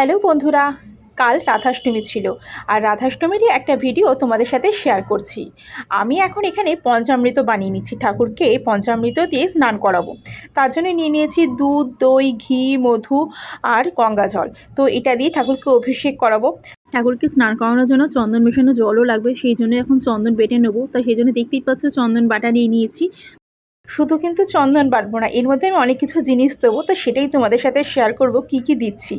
Hello বন্ধুরা, কাল রাধাষ্টমী ছিল আর রাধাষ্টমীরই একটা ভিডিও তোমাদের সাথে শেয়ার করছি। আমি এখন এখানে পঞ্চামৃত বানিয়ে নিচ্ছি, ঠাকুরকে পঞ্চামৃত দিয়ে স্নান করাবো। তার জন্য নিয়ে নিয়েছি দুধ, দই, ঘি, মধু আর গঙ্গা জল। তো এটা দিয়ে ঠাকুরকে অভিষেক করাবো। ঠাকুরকে স্নান করানোর জন্য চন্দন মেশানো জলও লাগবে, সেই জন্য এখন চন্দন বেটে নেব। তো সেই জন্য দেখতেই পাচ্ছ, চন্দন বাটা নিয়ে নিয়েছি। শুধু কিন্তু চন্দন বাটবো না, এর মধ্যে আমি অনেক কিছু জিনিস দেবো, তো সেটাই তোমাদের সাথে শেয়ার করব, কি কি দিচ্ছি।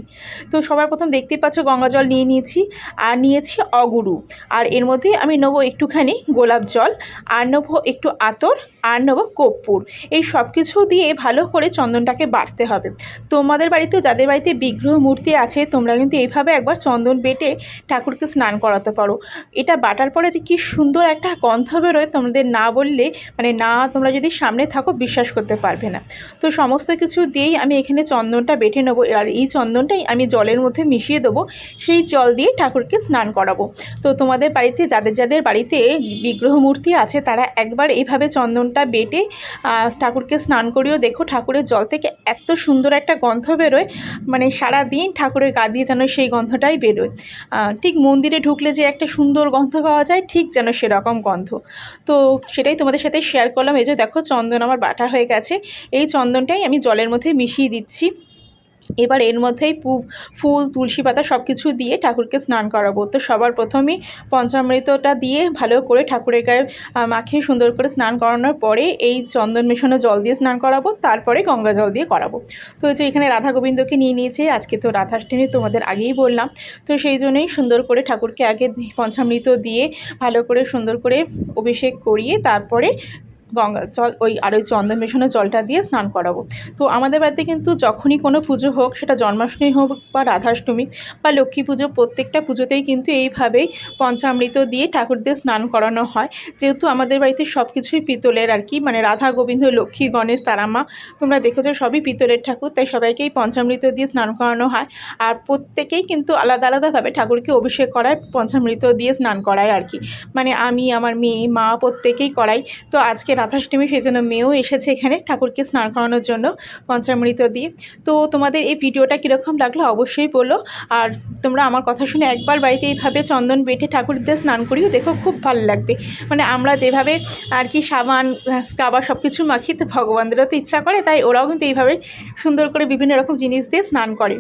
তো সবার প্রথম দেখতেই পাচ্ছ গঙ্গা জল নিয়ে নিয়েছি, আর নিয়েছি অগুরু, আর এর মধ্যে আমি নেব একটুখানি গোলাপ জল, আর নেব একটু আতর, আর নেব কর্পূর। এই সব কিছু দিয়ে ভালো করে চন্দনটাকে বাটতে হবে। তোমাদের বাড়িতেও যাদের বাড়িতে বিগ্রহ মূর্তি আছে, তোমরা কিন্তু এইভাবে একবার চন্দন বেটে ঠাকুরকে স্নান করাতে পারো। এটা বাটার পরে যে কি সুন্দর একটা গন্ধ বেরোয়, তোমাদের না বললে মানে না, তোমরা যদি সামনে থাকো, বিশ্বাস করতে পারবে না। তো সমস্ত কিছু দিয়েই আমি এখানে চন্দনটা বেটে নেব আর এই চন্দনটাই আমি জলের মধ্যে মিশিয়ে দেবো, সেই জল দিয়ে ঠাকুরকে স্নান করাবো। তো তোমাদের বাড়িতে, যাদের যাদের বাড়িতে বিগ্রহ মূর্তি আছে, তারা একবার এইভাবে চন্দনটা বেটে ঠাকুরকে স্নান করিয়েও দেখো, ঠাকুরের জল থেকে এত সুন্দর একটা গন্ধ বেরোয় মানে সারা দিন ঠাকুরের গা দিয়ে যেন সেই গন্ধটাই বেরোয়। ঠিক মন্দিরে ঢুকলে যে একটা সুন্দর গন্ধ পাওয়া যায়, ঠিক যেন সেরকম গন্ধ। তো সেটাই তোমাদের সাথে শেয়ার করলাম। এই যে দেখো চন্দন আমার বাটা হয়ে গেছে। এই চন্দনটাই আমি জলের মধ্যে মিশিয়ে দিচ্ছি। এবার এর মধ্যেই ফুল, তুলসী পাতা সব কিছু দিয়ে ঠাকুরকে স্নান করাবো। তো সবার প্রথমেই পঞ্চামৃতটা দিয়ে ভালো করে ঠাকুরের গায়ে মাখিয়ে সুন্দর করে স্নান করানোর পরে এই চন্দন মেশানো জল দিয়ে স্নান করাবো। তারপরে গঙ্গা জল দিয়ে করাবো। তো যে এখানে রাধা গোবিন্দকে নিয়ে নিয়েছি, আজকে তো রাধাষ্টমী তোমাদের আগেই বললাম। তো সেই জন্যই সুন্দর করে ঠাকুরকে আগে পঞ্চামৃত দিয়ে ভালো করে সুন্দর করে অভিষেক করিয়ে তারপরে গঙ্গা জল, ওই আর ওই চন্দন মেশানো জলটা দিয়ে স্নান করাবো। তো আমাদের বাড়িতে কিন্তু যখনই কোনো পুজো হোক, সেটা জন্মাষ্টমী হোক বা রাধাষ্টমী বা লক্ষ্মী পুজো, প্রত্যেকটা পুজোতেই কিন্তু এইভাবেই পঞ্চামৃত দিয়ে ঠাকুরদের স্নান করানো হয়। যেহেতু আমাদের বাড়িতে সব কিছুই পিতলের আর কি মানে রাধা, গোবিন্দ, লক্ষ্মী, গণেশ তারামা তোমরা দেখেছ সবই পিতলের ঠাকুর, তাই সবাইকেই পঞ্চামৃত দিয়ে স্নান করানো হয়। আর প্রত্যেকেই কিন্তু আলাদা আলাদাভাবে ঠাকুরকে অভিষেক করায়, পঞ্চামৃত দিয়ে স্নান করায় আর কি। মানে আমি, আমার মেয়ে, মা প্রত্যেকেই করাই। তো আজকে রাধাষ্টমী সেই জন্য মেয়েও এসেছে এখানে ঠাকুরকে স্নান করানোর জন্য পঞ্চামৃত দিয়ে। তো তোমাদের এই ভিডিওটা কীরকম লাগল অবশ্যই বলো। আর তোমরা আমার কথা শুনে একবার বাড়িতে এইভাবে চন্দন বেটে ঠাকুরদের স্নান করিও, দেখো খুব ভালো লাগবে। মানে আমরা যেভাবে আর কি সাবান স্কাবার সব কিছু মাখি তো ভগবানদেরও তো ইচ্ছা করে, তাই ওরাও কিন্তু এইভাবে সুন্দর করে বিভিন্ন রকম জিনিস দিয়ে স্নান করে।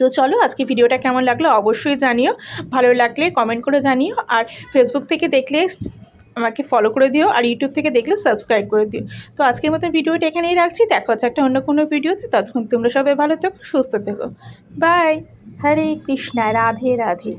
তো চলো আজকে ভিডিওটা কেমন লাগল অবশ্যই জানিও, ভালো লাগলে কমেন্ট করে জানিও। আর ফেসবুক থেকে দেখলে আমাকে ফলো করে দিও আর ইউটিউব থেকে দেখলে সাবস্ক্রাইব করে দিও। তো আজকের মতো ভিডিওটা এখানেই রাখছি। দেখো হচ্ছে একটা অন্য কোনো ভিডিওতে। ততক্ষণ তোমরা সবাই ভালো থেকো, সুস্থ থেকো। বাই হরে কৃষ্ণা, রাধে রাধে।